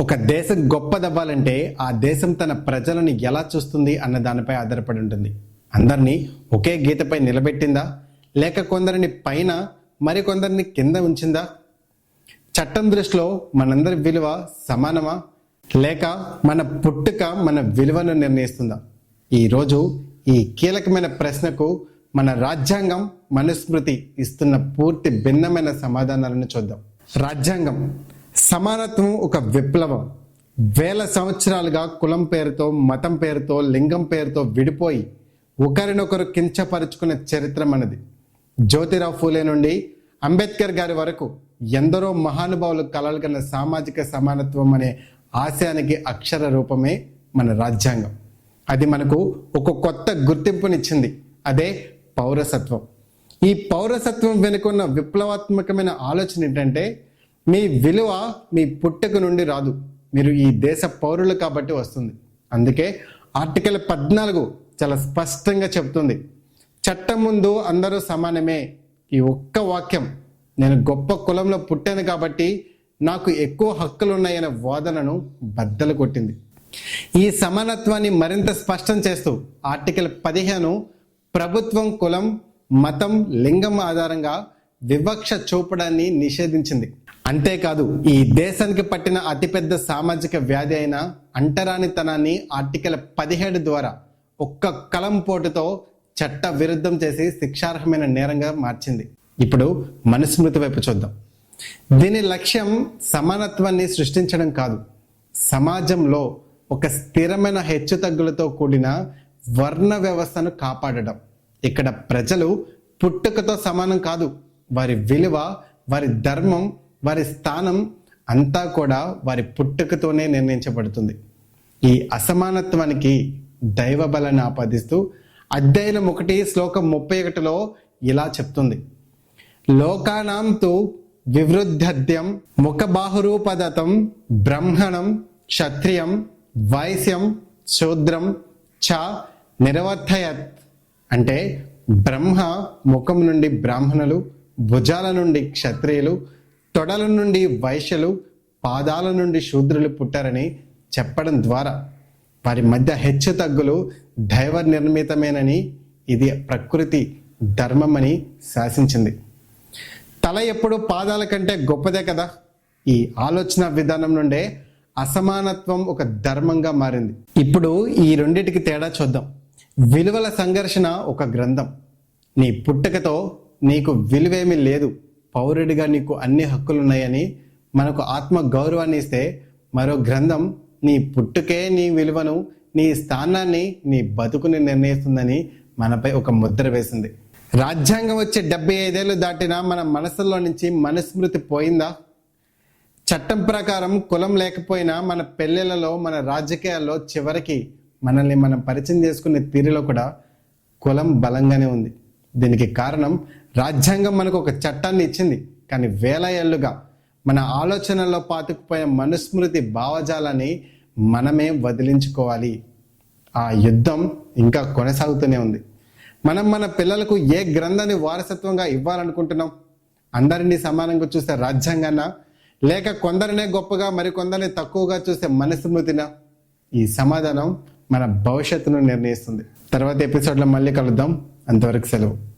ఒక దేశం గొప్పదవ్వాలంటే ఆ దేశం తన ప్రజలను ఎలా చూస్తుంది అన్న దానిపై ఆధారపడి ఉంటుంది. అందరినీ ఒకే గీతపై నిలబెట్టిందా? లేక కొందరిని పైన మరికొందరిని కింద ఉంచిందా? చట్టం దృష్టిలో మనందరి విలువ సమానమా? లేక మన పుట్టుక మన విలువను నిర్ణయిస్తుందా? ఈరోజు ఈ కీలకమైన ప్రశ్నకు మన రాజ్యాంగం మనుస్మృతి ఇస్తున్న పూర్తి భిన్నమైన సమాధానాలను చూద్దాం. రాజ్యాంగం సమానత్వం ఒక విప్లవం. వేల సంవత్సరాలుగా కులం పేరుతో మతం పేరుతో లింగం పేరుతో విడిపోయి ఒకరినొకరు కించపరుచుకున్న చరిత్ర మనది. జ్యోతిరావు ఫూలే నుండి అంబేద్కర్ గారి వరకు ఎందరో మహానుభావులు కలలు కన్న సామాజిక సమానత్వం అనే ఆశయానికి అక్షర రూపమే మన రాజ్యాంగం. అది మనకు ఒక కొత్త గుర్తింపునిచ్చింది. అదే పౌరసత్వం. ఈ పౌరసత్వం వెనుకున్న విప్లవాత్మకమైన ఆలోచన ఏంటంటే మీ విలువ మీ పుట్టుక నుండి రాదు. మీరు ఈ దేశ పౌరులు కాబట్టి వస్తుంది. అందుకే ఆర్టికల్ పద్నాలుగు చాలా స్పష్టంగా చెబుతుంది. చట్టం ముందు అందరూ సమానమే. ఈ ఒక్క వాక్యం నేను గొప్ప కులంలో పుట్టాను కాబట్టి నాకు ఎక్కువ హక్కులు ఉన్నాయనే వాదనను బద్దలు కొట్టింది. ఈ సమానత్వాన్ని మరింత స్పష్టం చేస్తూ ఆర్టికల్ పదిహేను ప్రభుత్వం కులం మతం లింగం ఆధారంగా వివక్ష చూపడాన్ని నిషేధించింది. అంతేకాదు ఈ దేశానికి పట్టిన అతిపెద్ద సామాజిక వ్యాధి అయిన అంటరానితనాన్ని ఆర్టికల్ పదిహేడు ద్వారా ఒక్క కలం పోటుతో చట్ట విరుద్ధం చేసి శిక్షార్హమైన నేరంగా మార్చింది. ఇప్పుడు మనుస్మృతి వైపు చూద్దాం. దీని లక్ష్యం సమానత్వాన్ని సృష్టించడం కాదు. సమాజంలో ఒక స్థిరమైన హెచ్చుతగ్గులతో కూడిన వర్ణ వ్యవస్థను కాపాడడం. ఇక్కడ ప్రజలు పుట్టుకతో సమానం కాదు. వారి విలువ వారి ధర్మం వారి స్థానం అంతా కూడా వారి పుట్టుకతోనే నిర్ణయించబడుతుంది. ఈ అసమానత్వానికి దైవ బలాన్ని ఆపాదిస్తూ అధ్యయనం ఒకటి శ్లోకం ముప్పై ఒకటిలో ఇలా చెప్తుంది. లోకానాంతు వివృద్ధద్యం ముఖబాహురూపదతం బ్రహ్మణం క్షత్రియం వైశ్యం శూద్రం చ నిరవర్తయత్ అంటే బ్రహ్మ ముఖం నుండి బ్రాహ్మణులు భుజాల నుండి క్షత్రియులు తొడల నుండి వైశ్యలు పాదాల నుండి శూద్రులు పుట్టారని చెప్పడం ద్వారా వారి మధ్య హెచ్చు తగ్గులు దైవ నిర్మితమేనని ఇది ప్రకృతి ధర్మమని శాసించింది. తల ఎప్పుడు పాదాల కంటే గొప్పదే కదా? ఈ ఆలోచన విధానం నుండే అసమానత్వం ఒక ధర్మంగా మారింది. ఇప్పుడు ఈ రెండిటికి తేడా చూద్దాం. విలువల సంఘర్షణ ఒక గ్రంథం. నీ పుట్టుకతో నీకు విలువేమీ లేదు. పౌరుడిగా నీకు అన్ని హక్కులు ఉన్నాయని మనకు ఆత్మ గౌరవాన్ని ఇస్తే మరో గ్రంథం నీ పుట్టుకే నీ విలువను నీ స్థానాన్ని నీ బతుకుని నిర్ణయిస్తుందని మనపై ఒక ముద్ర వేసింది. రాజ్యాంగం వచ్చి డెబ్బై ఐదేళ్ళు దాటినా మన మనసులో నుంచి మనుస్మృతి పోయిందా? చట్టం ప్రకారం కులం లేకపోయినా మన పెళ్ళిళ్ళలో మన రాజకీయాల్లో చివరికి మనల్ని మనం పరిచయం చేసుకునే తీరులో కూడా కులం బలంగానే ఉంది. దీనికి కారణం రాజ్యాంగం మనకు ఒక చట్టాన్ని ఇచ్చింది కానీ వేల ఏళ్ళుగా మన ఆలోచనల్లో పాతుకుపోయే మనుస్మృతి భావజాలాన్ని మనమే వదిలించుకోవాలి. ఆ యుద్ధం ఇంకా కొనసాగుతూనే ఉంది. మనం మన పిల్లలకు ఏ గ్రంథాన్ని వారసత్వంగా ఇవ్వాలనుకుంటున్నాం? అందరినీ సమానంగా చూసే రాజ్యాంగాన్న? లేక కొందరినే గొప్పగా మరికొందరిని తక్కువగా చూసే మనస్మృతిన? ఈ సమాధానం మన భవిష్యత్తును నిర్ణయిస్తుంది. తర్వాత ఎపిసోడ్లో మళ్ళీ కలుద్దాం. అంతవరకు సెలవు.